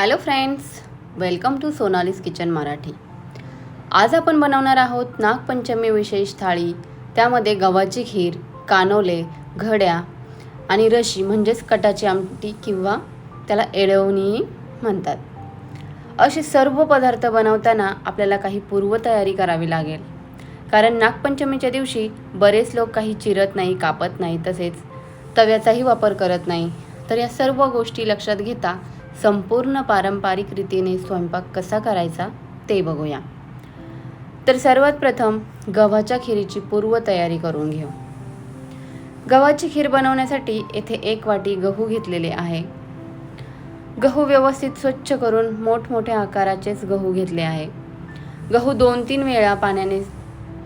Hello friends welcome to Sonali's kitchen Marathi आज आपण बनवणार आहोत नागपंचमी विशेष थाळी त्यामध्ये गव्हाची खीर कानोले घड्या आणि रशी म्हणजेच कटाची आमटी किंवा त्याला एडवणीही म्हणतात. असे सर्व पदार्थ बनवताना आपल्याला काही पूर्वतयारी करावी लागेल. कारण नागपंचमीच्या दिवशी बरेच लोक काही चिरत नाही कापत नाही तसेच तव्याचाही वापर करत नाही. तर या सर्व गोष्टी लक्षात घेता संपूर्ण पारंपरिक रीतीने स्वयंपाक कसा करायचा ते बघूया. तर सर्वात प्रथम गव्हाच्या खिरीची पूर्वतयारी करून घेऊ. गव्हाची खीर बनवण्यासाठी येथे एक वाटी गहू घेतलेले आहे. गहू व्यवस्थित स्वच्छ करून मोठमोठ्या आकाराचेच गहू घेतले आहे. गहू दोन तीन वेळा पाण्याने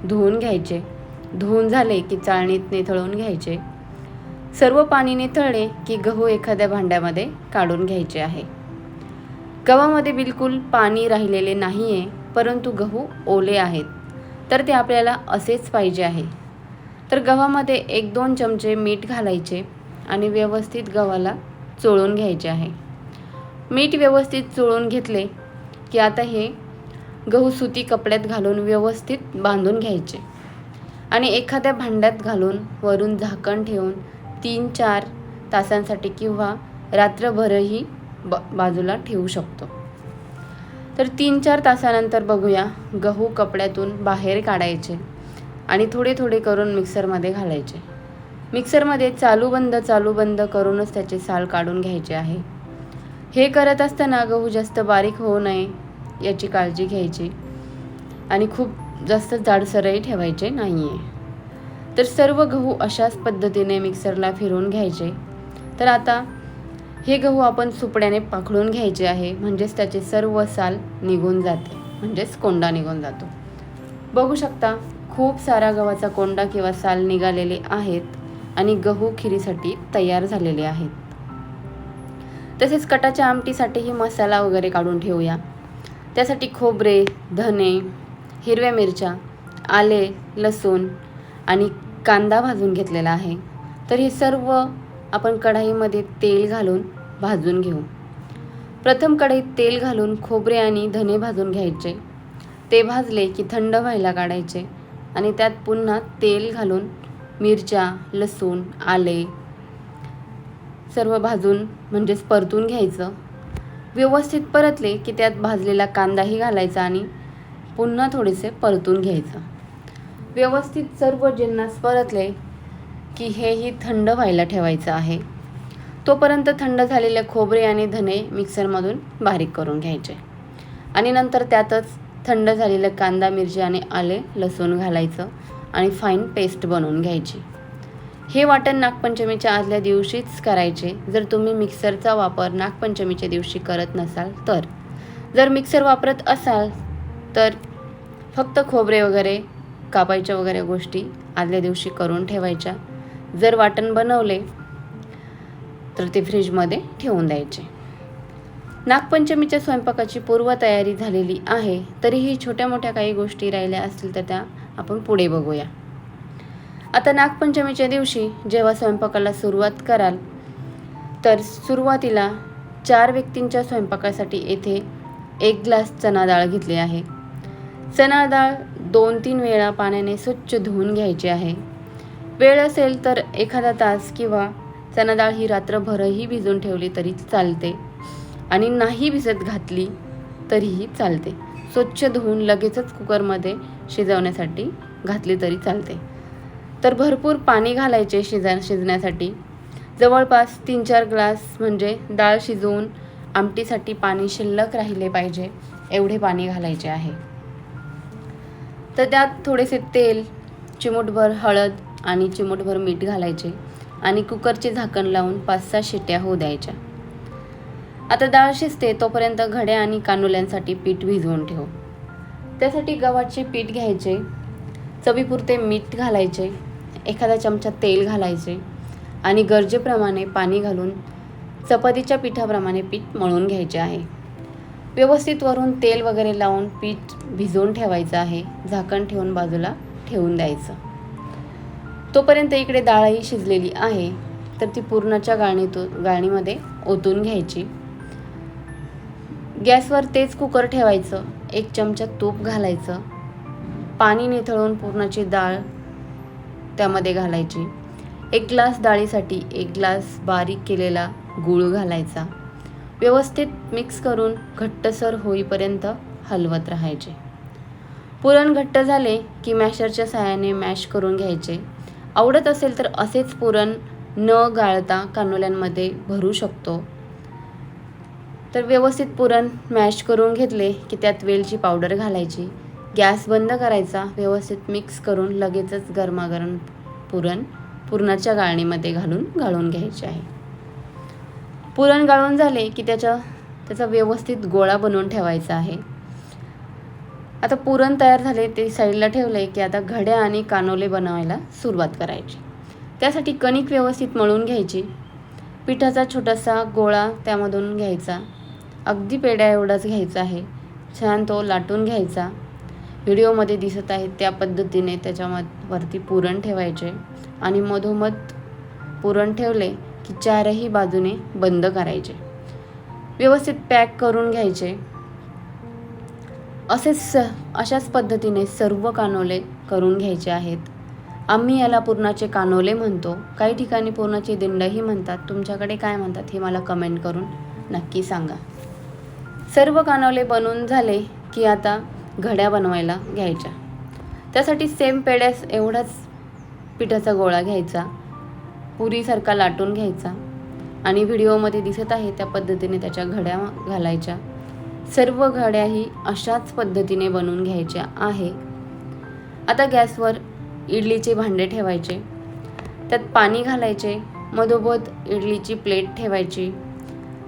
धुवून घ्यायचे. धुवून झाले की चाळणीत निथळून घ्यायचे. सर्व पाणी निथळले की गहू एखाद्या भांड्यामध्ये काढून घ्यायचे आहे. गव्हामध्ये बिलकुल पाणी राहिलेले नाही आहे परंतु गहू ओले आहेत. तर ते आपल्याला असेच पाहिजे आहे. तर गव्हामध्ये एक दोन चमचे मीठ घालायचे आणि व्यवस्थित गव्हाला चोळून घ्यायचे आहे. मीठ व्यवस्थित चोळून घेतले की आता हे गहू सुती कपड्यात घालून व्यवस्थित बांधून घ्यायचे. आणि एखाद्या भांड्यात घालून वरून झाकण ठेवून तीन चार तासांसाठी किंवा रात्रभरही ब बाजूला ठेवू शकतो. तर तीन चार तासानंतर बघूया गहू कपड्यातून बाहेर काढायचे आणि थोडे थोडे करून मिक्सरमध्ये घालायचे. मिक्सरमध्ये चालू बंद चालू बंद करूनच त्याचे साल काढून घ्यायचे आहे. हे करत असताना गहू जास्त बारीक होऊ नये याची काळजी घ्यायची आणि खूप जास्त जाडसरही ठेवायचे नाही आहे तर सर्व गहू अशाच पद्धतीने मिक्सरला फिरवून घ्यायचे. तर आता हे गहू आपण सुपड्याने पाखडून घ्यायचे आहे. म्हणजेच त्याचे सर्व साल निघून जाते. म्हणजेच कोंडा निघून जातो. बघू शकता खूप सारा गव्हाचा कोंडा किंवा साल निघालेले आहेत आणि गहू खिरीसाठी तयार झालेले आहेत. तसेच कटाच्या आमटीसाठीही मसाला वगैरे काढून ठेवूया. त्यासाठी खोबरे धने हिरव्या मिरच्या आले लसूण आणि कांदा भाजून घेतलेला आहे. तर हे सर्व आपण कढाईमध्ये तेल घालून भाजून घेऊ. प्रथम कढईत तेल घालून खोबरे आणि धने भाजून घ्यायचे. ते भाजले की थंड व्हायला काढायचे आणि त्यात पुन्हा तेल घालून मिरच्या लसूण आले सर्व भाजून म्हणजेच परतून घ्यायचं. व्यवस्थित परतले की त्यात भाजलेला कांदाही घालायचा आणि पुन्हा थोडेसे परतून घ्यायचं. व्यवस्थित सर्व जिन्नस परतले की हेही थंड व्हायला ठेवायचं आहे. तोपर्यंत थंड झालेले खोबरे आणि धने मिक्सरमधून बारीक करून घ्यायचे. आणि नंतर त्यातच थंड झालेलं कांदा मिरची आणि आले लसूण घालायचं आणि फाईन पेस्ट बनवून घ्यायची. हे वाटण नागपंचमीच्या आदल्या दिवशीच करायचे. जर तुम्ही मिक्सरचा वापर नागपंचमीच्या दिवशी करत नसाल तर. जर मिक्सर वापरत असाल तर फक्त खोबरे वगैरे कापायच्या वगैरे गोष्टी आदल्या दिवशी करून ठेवायच्या. जर वाटण बनवले तर ते फ्रीजमध्ये ठेवून द्यायचे. नागपंचमीच्या स्वयंपाकाची पूर्वतयारी झालेली आहे तरीही छोट्या मोठ्या काही गोष्टी राहिल्या असतील तर त्या आपण पुढे बघूया. आता नागपंचमीच्या दिवशी जेव्हा स्वयंपाकाला सुरुवात कराल तर सुरुवातीला चार व्यक्तींच्या स्वयंपाकासाठी येथे एक ग्लास चणा डाळ घेतली आहे. चणा डाळ दोन तीन वेळा पाण्याने स्वच्छ धुवून घ्यायचे आहे. वेळ असेल तर एखादा तास किंवा चणा डाळ ही रात्रभरही भिजून ठेवली तरी चालते आणि नाही भिजत घातली तरीही चालते. स्वच्छ धुवून लगेचच कुकरमध्ये शिजवण्यासाठी घातली तरी चालते. तर भरपूर पाणी घालायचे शिजा शिजण्यासाठी. जवळपास तीन चार ग्लास म्हणजे डाळ शिजवून आमटीसाठी पाणी शिल्लक राहिले पाहिजे एवढे पाणी घालायचे आहे. तर त्यात थोडेसे तेल चिमूटभर हळद आणि चिमूटभर मीठ घालायचे आणि कुकरचे झाकण लावून पाच सहा शिट्या होऊ द्यायच्या. आता डाळ शिजते तोपर्यंत घड्या आणि कानुल्यांसाठी पीठ भिजवून ठेव. त्यासाठी गव्हाचे पीठ घ्यायचे चवीपुरते मीठ घालायचे एखादा चमचा तेल घालायचे आणि गरजेप्रमाणे पाणी घालून चपातीच्या पिठाप्रमाणे पीठ मळून घ्यायचे आहे. व्यवस्थित वरून तेल वगैरे लावून पीठ भिजवून ठेवायचं आहे. झाकण ठेवून बाजूला ठेवून द्यायचं. तोपर्यंत इकडे डाळही शिजलेली आहे. तर ती पूर्णाच्या गाळणीतून गाळणीमध्ये ओतून घ्यायची. गॅसवर तेच कुकर ठेवायचं. एक चमचा तूप घालायचं. पाणी निथळून पूर्णाची डाळ त्यामध्ये घालायची. एक ग्लास डाळीसाठी एक ग्लास बारीक केलेला गूळ घालायचा. व्यवस्थित मिक्स करून घट्टसर होईपर्यंत हलवत राहायचे. पुरण घट्ट झाले की मॅशरच्या सहाय्याने मॅश करून घ्यायचे. आवडत असेल तर असेच पुरण न गाळता कानोल्यांमध्ये भरू शकतो. तर व्यवस्थित पुरण मॅश करून घेतले की त्यात वेलची पावडर घालायची. गॅस बंद करायचा व्यवस्थित मिक्स करून लगेचच गरमागरम पुरण पुरणाच्या गाळणीमध्ये घालून गाळून घ्यायचे आहे. पुरण गाळून झाले की त्याच्या त्याचा व्यवस्थित गोळा बनवून ठेवायचा आहे. आता पुरण तयार झाले ते साईडला ठेवले की आता घड्या आणि कानोले बनवायला सुरुवात करायची. त्यासाठी कणिक व्यवस्थित मळून घ्यायची. पिठाचा छोटासा गोळा त्यामधून घ्यायचा. अगदी पेड्या एवढाच घ्यायचा आहे. छान तो लाटून घ्यायचा. व्हिडिओमध्ये दिसत आहे त्या पद्धतीने त्याच्यामध्ये वरती पुरण ठेवायचे आणि मधोमध पुरण ठेवले की चारही बाजूने बंद करायचे. व्यवस्थित पॅक करून घ्यायचे. असेच स अशाच पद्धतीने सर्व कानोले करून घ्यायचे आहेत. आम्ही याला पूर्णाचे कानोले म्हणतो. काही ठिकाणी पूर्णाचे दिंडही म्हणतात. तुमच्याकडे काय म्हणतात हे मला कमेंट करून नक्की सांगा. सर्व कानोले बनवून झाले की आता घड्या बनवायला घ्यायच्या. त्यासाठी सेम पेड्यास एवढाच पिठाचा गोळा घ्यायचा. पुरीसारखा लाटून घ्यायचा आणि व्हिडिओमध्ये दिसत आहे त्या पद्धतीने त्याच्या घड्या घालायच्या. सर्व घड्याही अशाच पद्धतीने बनवून घ्यायच्या आहे. आता गॅसवर इडलीचे भांडे ठेवायचे. त्यात पाणी घालायचे मधोमध इडलीची प्लेट ठेवायची.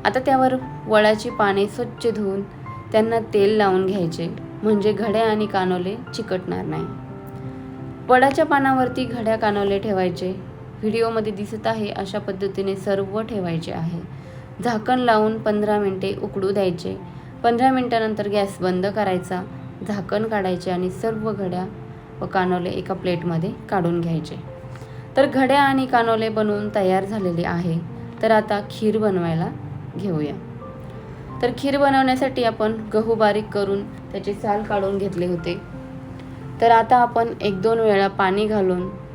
आता त्यावर वळाची पाने स्वच्छ धुवून त्यांना तेल लावून घ्यायचे म्हणजे घड्या आणि कानोले चिकटणार नाही. वडाच्या पानावरती घड्या कानोले ठेवायचे व्हिडिओमध्ये दिसत आहे अशा पद्धतीने सर्व ठेवायचे आहे. झाकण लावून पंधरा मिनटे उकडू द्यायचे. पंधरा मिनटानंतर गॅस बंद करायचा. झाकण काढायचे आणि सर्व घड्या व कानोले एका प्लेटमध्ये काढून घ्यायचे. तर घड्या आणि कानोले बनवून तयार झालेले आहे. तर आता खीर बनवायला घेऊया. तर खीर बनवण्यासाठी आपण गहू बारीक करून त्याचे साल काढून घेतले होते. तर आता आपण एक दोन वेळा पाणी घालून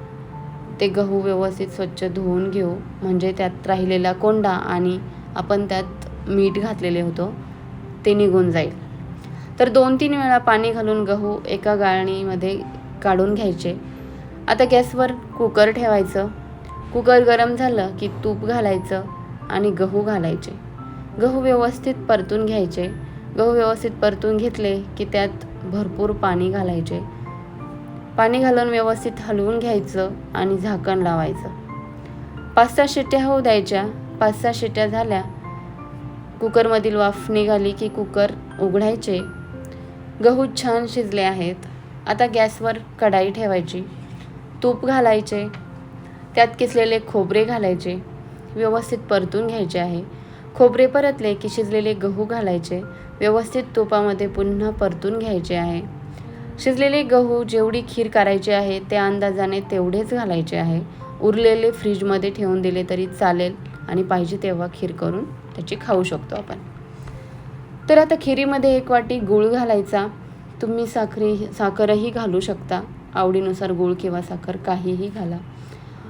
ते गहू व्यवस्थित स्वच्छ धुवून घेऊ. म्हणजे त्यात राहिलेला कोंडा आणि आपण त्यात मीठ घातलेले होतो ते निघून जाईल. तर दोन तीन वेळा पाणी घालून गहू एका गाळणीमध्ये काढून घ्यायचे. आता गॅसवर कुकर ठेवायचं. कुकर गरम झालं की तूप घालायचं आणि गहू घालायचे. गहू व्यवस्थित परतून घ्यायचे. गहू व्यवस्थित परतून घेतले की त्यात भरपूर पाणी घालायचे. पाणी घालून व्यवस्थित हलवून घ्यायचं आणि झाकण लावायचं. पाच सहा शिट्ट्या होऊ द्यायच्या. पाच सहा शिट्ट्या झाल्या. कुकरमधील वाफ निघाली की कुकर उघडायचे. गहू छान शिजले आहेत. आता गॅसवर कढाई ठेवायची. तूप घालायचे. त्यात किसलेले खोबरे घालायचे. व्यवस्थित परतून घ्यायचे आहे. खोबरे परतले की शिजलेले गहू घालायचे. व्यवस्थित तुपामध्ये पुन्हा परतून घ्यायचे आहे. शिजलेले गहू जेवढी खीर करायची आहे त्या अंदाजाने तेवढेच घालायचे आहे. उरलेले फ्रीजमध्ये ठेवून दिले तरी चालेल आणि पाहिजे तेव्हा खीर करून त्याची खाऊ शकतो आपण. तर आता खिरीमध्ये एक वाटी गूळ घालायचा. तुम्ही साखरी साखरही घालू शकता. आवडीनुसार गूळ किंवा साखर काहीही घाला.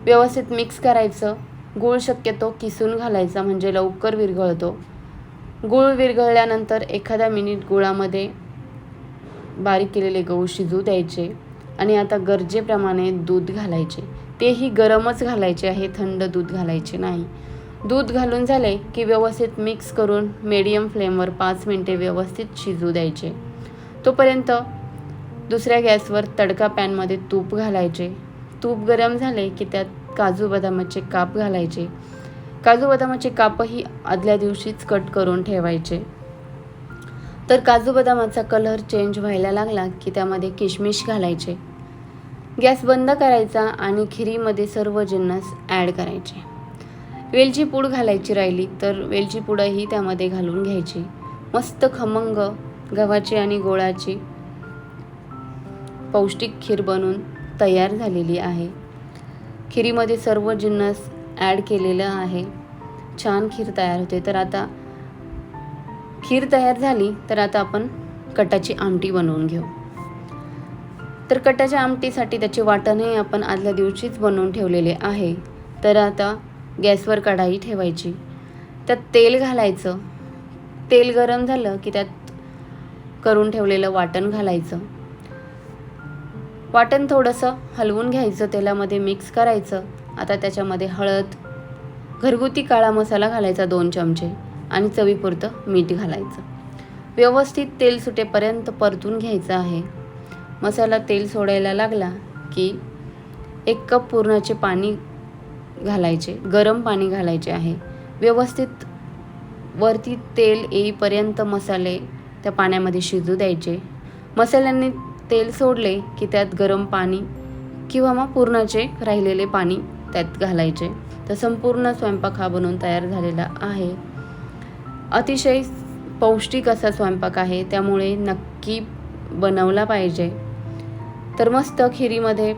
व्यवस्थित मिक्स करायचं. गूळ शक्यतो किसून घालायचा म्हणजे लवकर विरघळतो. गूळ विरघळल्यानंतर एखादा मिनिट गुळामध्ये बारीक केलेले गहू शिजू द्यायचे आणि आता गरजेप्रमाणे दूध घालायचे. तेही गरमच घालायचे आहे थंड दूध घालायचे नाही. दूध घालून झाले की व्यवस्थित मिक्स करून मीडियम फ्लेमवर पाच मिनटे व्यवस्थित शिजू द्यायचे. तोपर्यंत दुसऱ्या गॅसवर तडका पॅनमध्ये तूप घालायचे. तूप गरम झाले की त्यात काजू बदामाचे काप घालायचे. काजू बदामाचे कापही आदल्या दिवशीच कट करून ठेवायचे. तर काजू बदामाचा कलर चेंज व्हायला लागला की त्यामध्ये किशमिश घालायचे. गॅस बंद करायचा आणि खिरीमध्ये सर्व जिन्नस ॲड करायचे. वेलची पूड घालायची राहिली तर वेलची पूडही त्यामध्ये घालून घ्यायची. मस्त खमंग गव्हाची आणि गोळाची पौष्टिक खीर बनून तयार झालेली आहे. खिरीमध्ये सर्व जिन्नस ॲड केलेलं आहे. छान खीर तयार होते. तर आता खीर तयार झाली तर आता आपण कटाची आमटी बनवून घेऊ. तर कटाच्या आमटीसाठी त्याचे वाटणही आपण आदल्या दिवशीच बनवून ठेवलेले आहे. तर आता गॅसवर कढाई ठेवायची. त्यात तेल घालायचं. तेल गरम झालं की त्यात करून ठेवलेलं वाटण घालायचं. वाटण थोडंसं हलवून घ्यायचं तेलामध्ये मिक्स करायचं. आता त्याच्यामध्ये हळद घरगुती काळा मसाला घालायचा दोन चमचे. आणि चवीपुरतं मीठ घालायचं. व्यवस्थित तेल सुटेपर्यंत परतून घ्यायचं आहे. मसाला तेल सोडायला लागला की एक कप पुरणाचे पाणी घालायचे गरम पाणी घालायचे आहे. व्यवस्थित वरती तेल येईपर्यंत मसाले त्या पाण्यामध्ये शिजू द्यायचे. मसाल्यांनी तेल सोडले की त्यात गरम पाणी किंवा मग पुरणाचे राहिलेले पाणी त्यात घालायचे. तर संपूर्ण स्वयंपाक हा बनवून तयार झालेला आहे. अतिशय पौष्टिक असा स्वयंपाक आहे त्यामुळे नक्की बनवला पाहिजे. तर मस्त खिरीमध्ये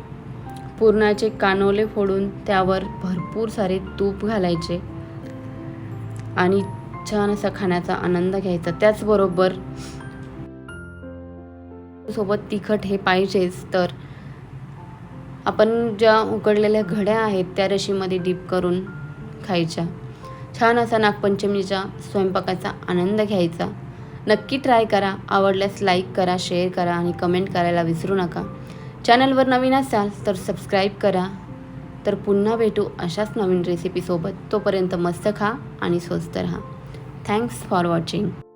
पुरणाचे कानोले फोडून त्यावर भरपूर सारे तूप घालायचे आणि छान असा खाण्याचा आनंद घ्यायचा. त्याचबरोबर सोबत तिखट हे पाहिजेच तर आपण ज्या उकडलेल्या घड्या आहेत त्या रशीमध्ये डीप करून खायच्या. छान असा नागपंचमीच्या स्वयंपाकाचा आनंद घ्यायचा. नक्की ट्राय करा. आवडल्यास लाईक करा शेअर करा आणि कमेंट करायला विसरू नका. चॅनलवर नवीन असाल तर सबस्क्राईब करा. तर पुन्हा भेटू अशाच नवीन रेसिपीसोबत तोपर्यंत मस्त खा आणि स्वस्त राहा. Thanks for watching